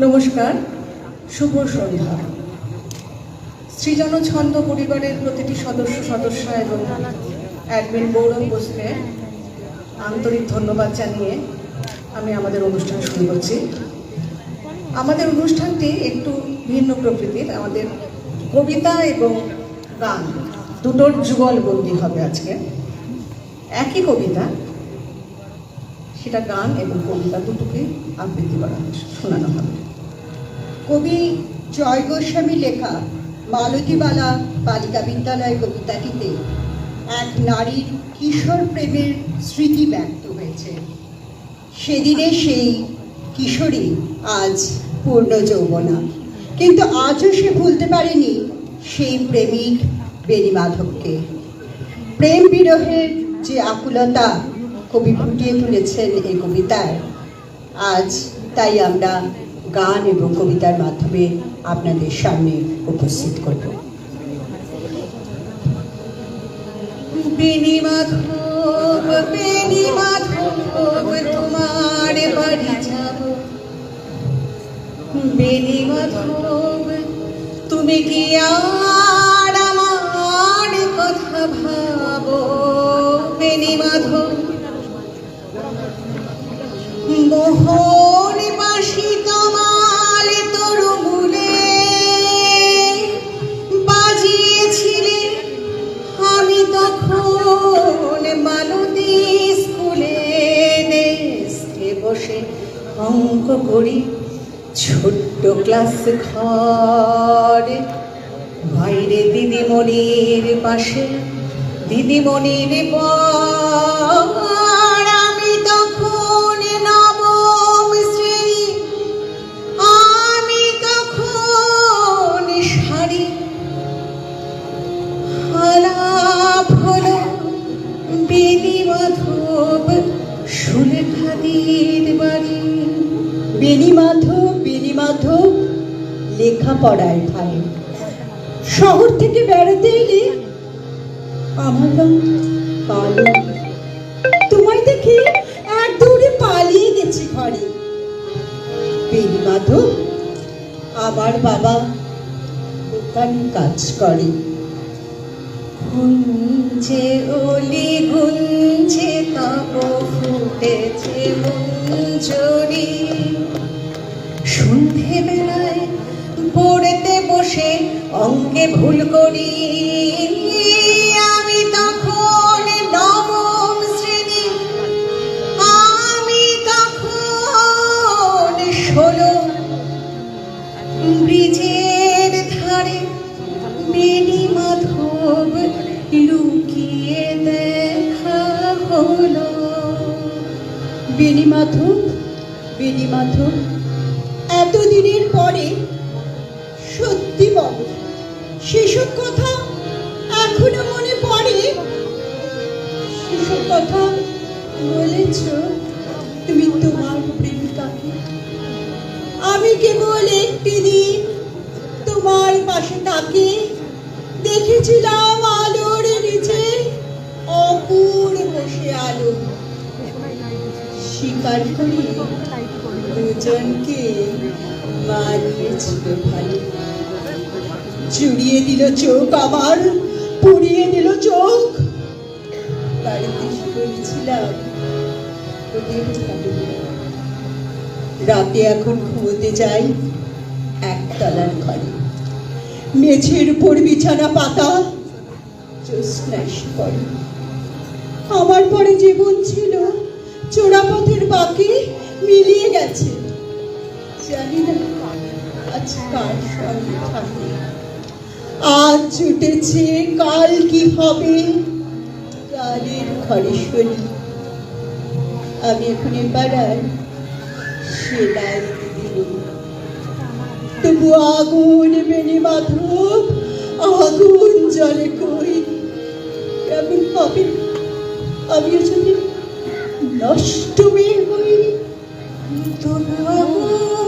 নমস্কার, শুভ সন্ধ্যা। সৃজন ছন্দ পরিবারের প্রতিটি সদস্য সদস্য এবং অ্যাডমিন গৌরব বোসকে আন্তরিক ধন্যবাদ জানিয়ে আমি আমাদের অনুষ্ঠান শুরু করছি। আমাদের অনুষ্ঠানটি একটু ভিন্ন প্রকৃতির, আমাদের কবিতা এবং গান, দুটোর যুগলবন্দি হবে আজকে। একই কবিতা সেটা গান এবং কবিতা দুটোকে আবৃত্তি করা শোনানো হবে কবি জয় গোস্বামী লেখা মালতীবালা বালিকা বিদ্যালয় কবিতাটিতে এক নারীর কিশোর প্রেমের স্মৃতি ব্যক্ত হয়েছে। সেদিনে সেই কিশোরী আজ পূর্ণ যৌবনা। কিন্তু আজও সে ভুলতে পারেনি সেই প্রেমিক বেণী মাধবকে প্রেম বিরহের যে আকুলতা কবি ফুটিয়ে তুলেছেন এই কবিতায়। আজ তাই আমরা গান এবং কবিতার মাধ্যমে আপনাদের সামনে উপস্থিত করব। তুমি কি আমার কথা ভাবো অঙ্ক করি, ছোট্ট ক্লাস ঘরে। বাইরে দিদিমণির পাশে, দিদিমণির পর। আমি তখন নবম শ্রেণি, আমি তখন শাড়ি আলাপ হলো বেদি মাধব সুলেখাদির বাড়ি। বেণী মাধব বেণী মাধব লেখাপড়ায় ভালো শহর থেকে বেড়াতে এলে আমার তোমায় দেখে এক দৌড়ে পালিয়ে গেছি ঘরে। বেণী মাধব, আমার বাবা দোকানে কাজ করে। গুঞ্জে বসে অঙ্কে ভুল করি। আমি তখন নবম শ্রেণি। আমি তখন ব্রিজের ধারে বেণী মাধব লুকিয়ে দেখা হলো। বেণী মাধব বেণী মাধব, এতদিনের পরে সেসব কথা এখনও মনে পড়ে? সেসব কথা বলেছ? তুমি তোমার প্রেমিকাকে। আমি কেবল একটি দিন তোমার পাশে তাকে দেখেছিলাম আলোর নিচে অপুর বসে আলো। স্বীকার করি দুজনকে মানিয়েছিল ভালো। জুড়িয়ে দিল চোখ আমার, পুড়িয়ে দিল চোখ। বাড়িতে শুয়েছিলাম রাতে এখন ঘুমোতে যাই একতলার ঘরে। মেঝের উপর বিছানা পাতা আমার পরে জীবন ছিল। চোরাপথের বাকি ছুটেছে কাল কি হবে? কালের ঘরে শুনি। আমি এখন এবার সেলাই তবু আগুন বেণী মাধব আগুন জলে কই? কেমন হবে? আমিও যদি নষ্ট মেয়ে হই, তবু আগুন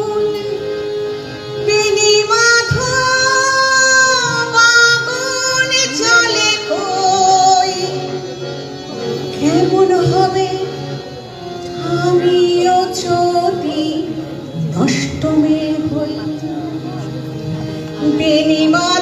বেনি মাধব